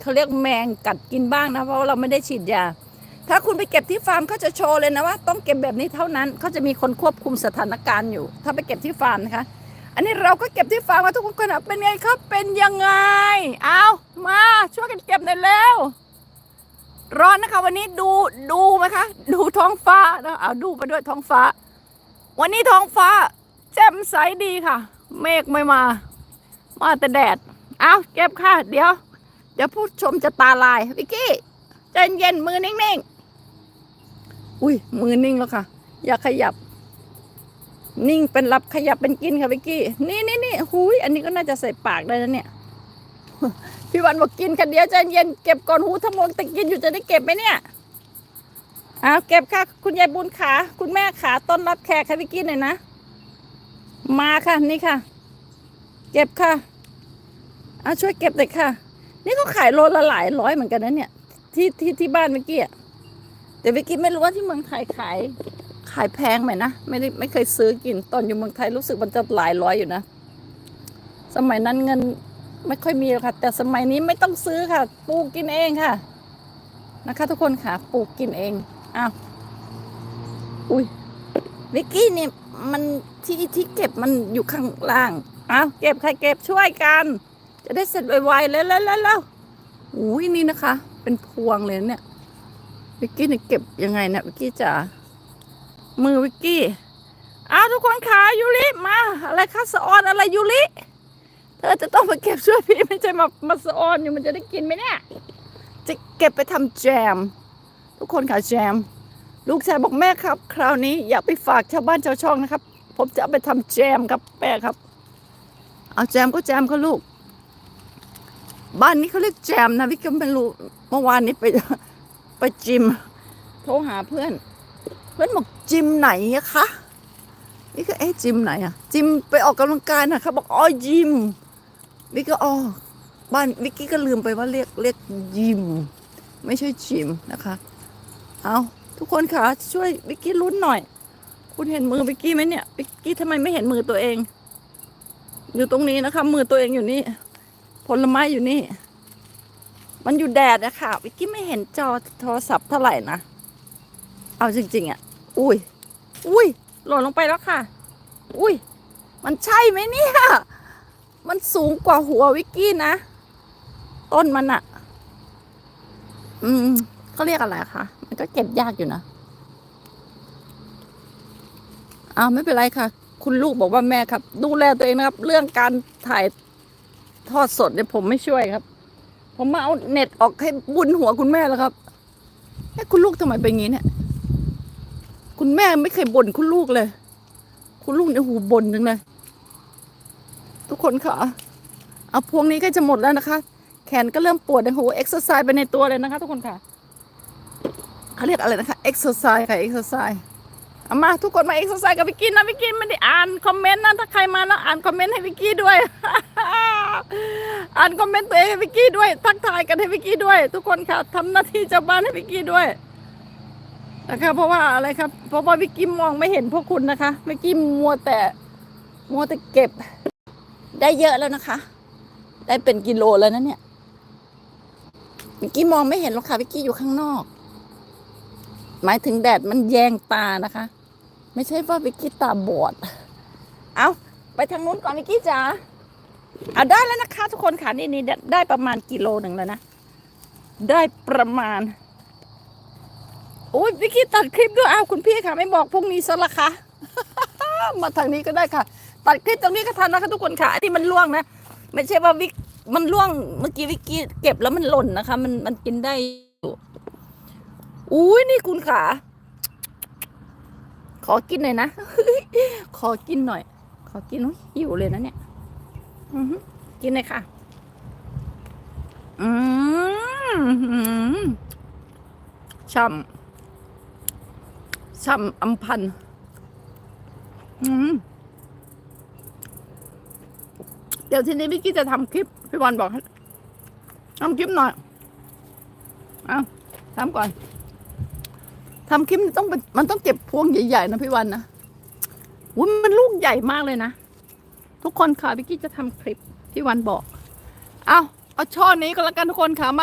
เขาเรียกแมงกัดกินบ้างนะเพราะเราไม่ได้ฉีดยา ถ้าคุณไปเก็บที่ฟาร์มเขาจะโชว์เลยนะว่า ต้องเก็บแบบนี้เท่านั้นเขาจะมีคนควบคุมสถานการณ์อยู่ ถ้าไปเก็บที่ฟาร์มนะคะ อันนี้เราก็เก็บที่ฟาร์มมาทุกคนอะเป็นไงครับเป็นยังไง เอามาช่วยกันเก็บหน่อยเร็วร้อนนะคะ วันนี้ดูดูไหมคะ ดูท้องฟ้านะเอาดูไปด้วยท้องฟ้า วันนี้ท้องฟ้าแจ่มใสดีค่ะ เมฆไม่มา มาแต่แดดเอาเก็บค่ะ เดี๋ยว เดี๋ยวผู้ชมจะตาลายวิกกี้ใจเย็นมือนิ่งๆ อุ้ยมือนิ่งแล้วค่ะ อย่าขยับ นิ่งเป็นรับขยับเป็นกินค่ะวิกกี้ นี่นี่นี่หุยอันนี้ก็น่าจะใส่ปากได้นะเนี่ย พี่วันบอกกินค่ะเดี๋ยวใจเย็นเก็บก่อนหูทะมงแต่กินอยู่จะได้เก็บไหมเนี่ยเอาเก็บค่ะ คุณยายบุญขา คุณแม่ขาต้อนรับแขกค่ะวิกกี้หน่อยนะ มาค่ะนี่ค่ะ เก็บค่ะเอาช่วยเก็บหน่อยค่ะ นี่เขาขายโลละหลายร้อยเหมือนกันนะเนี่ย ที่ที่ที่บ้านเมื่อกี้อะแต่เมื่อกี้ไม่รู้ว่าที่เมืองไทยขาย ขายแพงไหมนะไม่ได้ไม่เคยซื้อกินตอนอยู่เมืองไทยรู้สึกมันจะหลายร้อยอยู่นะ สมัยนั้นเงินไม่ค่อยมีหรอกค่ะ แต่สมัยนี้ไม่ต้องซื้อค่ะปลูกกินเองค่ะ นะคะ ทุกคนค่ะปลูกกินเองอ้าวอุ้ยวิกกี้นี่มันที่ที่เก็บมันอยู่ข้างล่างอ้าวเก็บใครเก็บช่วยกัน จะได้เสร็จไวๆแล้วแล้วแล้วอุ้ยนี่นะคะ เป็นพวงเลยเนี่ยวิกกี้เนี่ยเก็บยังไงเนี่ยวิกกี้จ๋ามือวิกกี้อ้าวทุกคนขายูริมาอะไรคะสะออนอะไรยูริเธอจะต้องมาเก็บช่วยพี่ไม่ใช่มามาสะออนอยู่มันจะได้กินไหมเนี่ยจะเก็บไปทำแจม ทุกคนค่ะแจม ลูกชายบอกแม่ครับ คราวนี้อย่าไปฝากชาวบ้านชาวช่องนะครับ ผมจะเอาไปทำแจมครับแม่ครับ เอาแจมก็แจมก็ลูก บ้านนี้เขาเรียกแจมนะพี่ก็ไม่รู้เมื่อวานนี้ไปไปจิม โทรหาเพื่อน เพื่อนบอกจิมไหนอะคะนี่ก็เอ๊ะจิมไหนอะจิมไปออกกำลังกายนะคะบอกอ๋อจิมวิกก็อ๋อบ้านวิกกี้ก็ลืมไปว่าเรียกเรียกยิม ไม่ใช่จิมนะคะ เอาทุกคนค่ะช่วยวิกกี้ลุ้นหน่อย คุณเห็นมือวิกกี้ไหมเนี่ยวิกกี้ทำไมไม่เห็นมือตัวเอง อยู่ตรงนี้นะคะ มือตัวเองอยู่นี่ ผลไม้อยู่นี่ มันอยู่แดดนะคะวิกกี้ไม่เห็นจอโทรศัพท์เท่าไหร่นะ เอาจริง ๆอะ อุ้ย อุ้ย หล่นลงไปแล้วค่ะ อุ้ย มันใช่ไหมเนี่ย มันสูงกว่าหัววิกกี้นะ ต้นมันอะอืมเขาเรียกอะไรคะ มันก็เก็บยากอยู่นะอ้าวไม่เป็นไรค่ะ คุณลูกบอกว่าแม่ครับ ดูแลตัวเองนะครับ เรื่องการถ่าย ทอดสดเนี่ยผมไม่ช่วยครับ ผมมาเอาเน็ตออกให้บุญหัวคุณแม่แล้วครับเอ้คุณลูกทำไมเป็นอย่างนี้เนี่ย คุณแม่ไม่เคยบ่นคุณลูกเลย คุณลูกเนี่ยหูบ่นจังเลย ทุกคนค่ะเอาพวงนี้ก็จะหมดแล้วนะคะ แขนก็เริ่มปวดนะโหเอ็กซ์ไซส์ไปในตัวเลยนะคะ ทุกคนค่ะเขาเรียกอะไรนะคะเอ็กซ์ไซส์ค่ะเอ็กซ์ไซส์เอามาทุกคนมาเอ็กซ์ไซส์กับวิกกี้นะวิกกี้ไม่ได้อ่านคอมเมนต์นะถ้าใครมาแล้วอ่านคอมเมนต์ให้วิกกี้ด้วย อ่านคอมเมนต์ตัวเองให้วิกกี้ด้วย ทักทายกันให้วิกกี้ด้วย ทุกคนค่ะทำหน้าที่เจ้าบ้านให้วิกกี้ด้วยนะคะเพราะว่าอะไรครับ เพราะว่าวิกกี้มองไม่เห็นพวกคุณนะคะวิกกี้มัวแต่มัวแต่เก็บ ได้เยอะแล้วนะคะ ได้เป็นกิโลแล้วนะเนี่ยวิกกี้มองไม่เห็นหรอกค่ะวิกกี้อยู่ข้างนอก หมายถึงแดดมันแยงตานะคะ ไม่ใช่ว่าวิกกี้ตาบอด เอาไปทางนู้นก่อนวิกกี้จ๋า เอาได้แล้วนะคะ ทุกคนค่ะนี่นี่ได้ประมาณกิโลหนึ่งแล้วนะ ได้ประมาณโอ้ยวิกกี้ตัดคลิปด้วยอ้าวคุณพี่ค่ะ ไม่บอกพรุ่งนี้ซะละคะมาทางนี้ก็ได้ค่ะ ตัดคลิปตรงนี้ก็ทันนะคะทุกคนค่ะอันนี้มันล่วงนะไม่ใช่ว่าวิกมันล่วงเมื่อกี้วิกกี้เก็บแล้วมันหล่นนะคะ มันมันกินได้อุ้ยนี่คุณขาขอกินหน่อยนะ ขอกินหน่อย ขอกินหิวเลยนะเนี่ย กินเลยค่ะ อืมช่ำช่ำอำพันอืมเดี๋ยวทีนี้พี่กี้จะทำคลิป พี่บอลบอกทำคลิปหน่อยเอาทำก่อนทำคลิปต้องมันต้องเก็บพวงใหญ่ๆนะพี่วันนะวุ้ยมันลูกใหญ่มากเลยนะ ทุกคนค่ะพี่กี้จะทำคลิปที่วันบอก เอาเอาช่อนี้ก็แล้วกันทุกคนค่ะมา